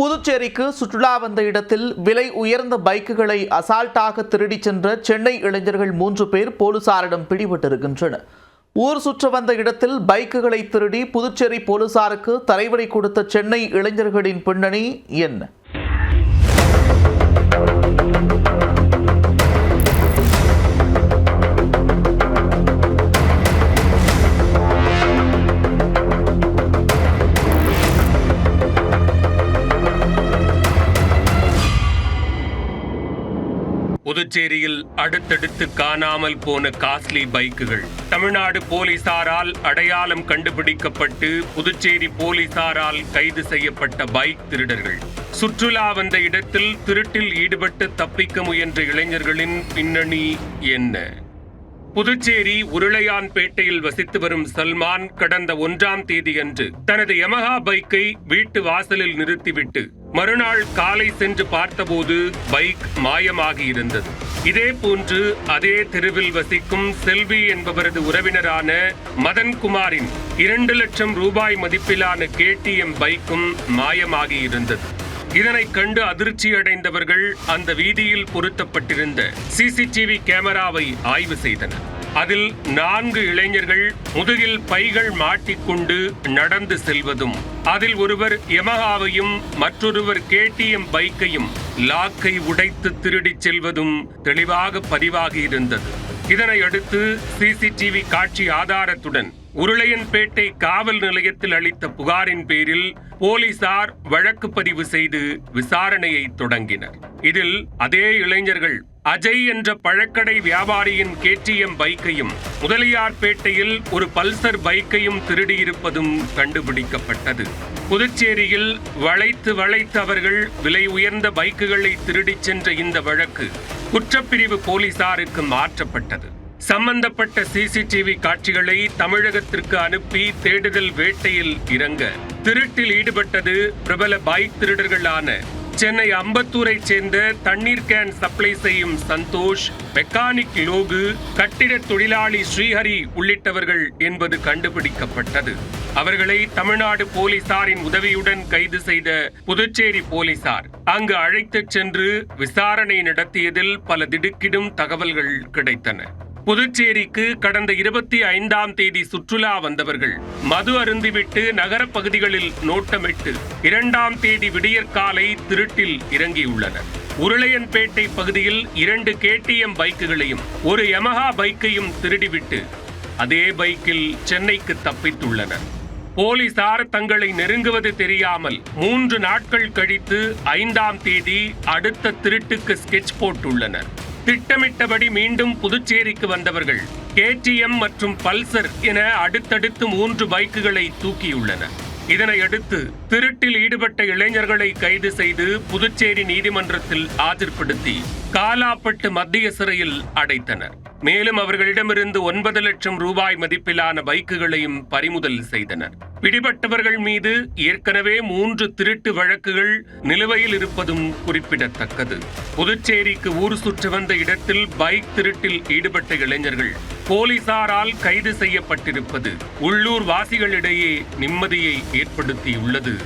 புதுச்சேரிக்கு சுற்றுலா வந்த இடத்தில் விலை உயர்ந்த பைக்குகளை அசால்ட்டாக திருடிச் சென்ற சென்னை இளைஞர்கள் மூன்று பேர் போலீசாரிடம் பிடிபட்டிருக்கின்றனர். ஊர் சுற்ற வந்த இடத்தில் பைக்குகளை திருடி புதுச்சேரி போலீசாருக்கு தலைவரை கொடுத்த சென்னை இளைஞர்களின் பின்னணி என்ன? புதுச்சேரியில் அடுத்தடுத்து காணாமல் போன காஸ்ட்லி பைக்குகள். தமிழ்நாடு போலீசாரால் அடையாளம் கண்டுபிடிக்கப்பட்டு புதுச்சேரி போலீசாரால் கைது செய்யப்பட்ட பைக் திருடர்கள். சுற்றுலா வந்த இடத்தில் திருட்டில் ஈடுபட்டு தப்பிக்க முயன்ற இளைஞர்களின் பின்னணி என்ன? புதுச்சேரி உருளையான்பேட்டையில் வசித்து வரும் சல்மான் கடந்த ஒன்றாம் தேதியன்று தனது யமஹா பைக்கை வீட்டு வாசலில் நிறுத்திவிட்டு மறுநாள் காலை சென்று பார்த்தபோது பைக் மாயமாகி இருந்தது இதே போன்று அதே தெருவில் வசிக்கும் செல்வி என்பவரது உறவினரான மதன்குமாரின் இரண்டு லட்சம் ரூபாய் மதிப்பிலான கேடிஎம் பைக்கும் மாயமாகி இருந்தது இதனை கண்டு அதிர்ச்சி அடைந்தவர்கள் அந்த வீதியில் பொருத்தப்பட்டிருந்த சிசிடிவி கேமராவை ஆய்வு செய்தனர். அதில் நான்கு இளைஞர்கள் முதுகில் பைகள் மாட்டிக்கொண்டு நடந்து செல்வதும் அதில் ஒருவர் யமஹாவையும் மற்றொருவர் கேடிஎம் பைக்கையும் லாக்கை உடைத்து திருடிச் செல்வதும் தெளிவாக பதிவாகி இருந்தது. இதனை அடுத்து சிசிடிவி காட்சி ஆதாரத்துடன் உருளையன்பேட்டை காவல் நிலையத்தில் அளித்த புகாரின் பேரில் போலீசார் வழக்கு பதிவு செய்து விசாரணையை தொடங்கினர். இதில் அதே இளைஞர்கள் அஜய் என்ற பழக்கடை வியாபாரியின் கேடிஎம் பைக்கையும் முதலியார்பேட்டையில் ஒரு பல்சர் பைக்கையும் திருடியிருப்பதும் கண்டுபிடிக்கப்பட்டது. புதுச்சேரியில் வளைத்து வளைத்து அவர்கள் விலை உயர்ந்த பைக்குகளை திருடிச் சென்ற இந்த வழக்கு குற்றப்பிரிவு போலீசாருக்கு மாற்றப்பட்டது. சம்பந்தப்பட்ட சிசிடிவி காட்சிகளை தமிழகத்திற்கு அனுப்பி தேடுதல் வேட்டையில் இறங்க திருட்டில் ஈடுபட்டது பிரபல பைக் திருடர்களான சென்னை அம்பத்தூரைச் சேர்ந்த தண்ணீர் கேன் சப்ளை செய்யும் சந்தோஷ் மெக்கானிக் லோகு கட்டிட தொழிலாளி ஸ்ரீஹரி உள்ளிட்டவர்கள் என்பது கண்டுபிடிக்கப்பட்டது. அவர்களை தமிழ்நாடு போலீசாரின் உதவியுடன் கைது செய்த புதுச்சேரி போலீசார் அங்கு அழைத்துச் சென்று விசாரணை நடத்தியதில் பல திடுக்கிடும் தகவல்கள் கிடைத்தன. புதுச்சேரிக்கு கடந்த இருபத்தி ஐந்தாம் தேதி சுற்றுலா வந்தவர்கள். மது அருந்திவிட்டு நகரப்பகுதிகளில் நோட்டமிட்டு இரண்டாம் தேதி விடியற்காலை திருட்டில் இறங்கியுள்ளனர். உருளையன்பேட்டை பகுதியில் இரண்டு கேடிஎம் பைக்குகளையும் ஒரு யமஹா பைக்கையும் திருடிவிட்டு அதே பைக்கில் சென்னைக்கு தப்பித்துள்ளனர். போலீசார் தங்களை நெருங்குவது தெரியாமல் மூன்று நாட்கள் கழித்து ஐந்தாம் தேதி அடுத்த திருட்டுக்கு ஸ்கெட்ச் போட்டுள்ளனர். திட்டமிட்டபடி மீண்டும் புதுச்சேரிக்கு வந்தவர்கள் கேடிஎம் மற்றும் பல்சர் என அடுத்தடுத்து மூன்று பைக்குகளை தூக்கியுள்ளனர் இதனையடுத்து திருட்டில் ஈடுபட்ட இளைஞர்களை கைது செய்து புதுச்சேரி நீதிமன்றத்தில் ஆஜர்படுத்தி காலாப்பட்டு மத்திய சிறையில் அடைத்தனர். மேலும் அவர்களிடமிருந்து ஒன்பது லட்சம் ரூபாய் மதிப்பிலான பைக்குகளையும் பறிமுதல் செய்தனர். பிடிபட்டவர்கள் மீது ஏற்கனவே மூன்று திருட்டு வழக்குகள் நிலுவையில் இருப்பதும் குறிப்பிடத்தக்கது. புதுச்சேரிக்கு ஊர் சுற்று வந்த இடத்தில் பைக் திருட்டில் ஈடுபட்ட இளைஞர்கள் போலீசாரால் கைது செய்யப்பட்டிருப்பது உள்ளூர் வாசிகளிடையே நிம்மதியை ஏற்படுத்தியுள்ளது.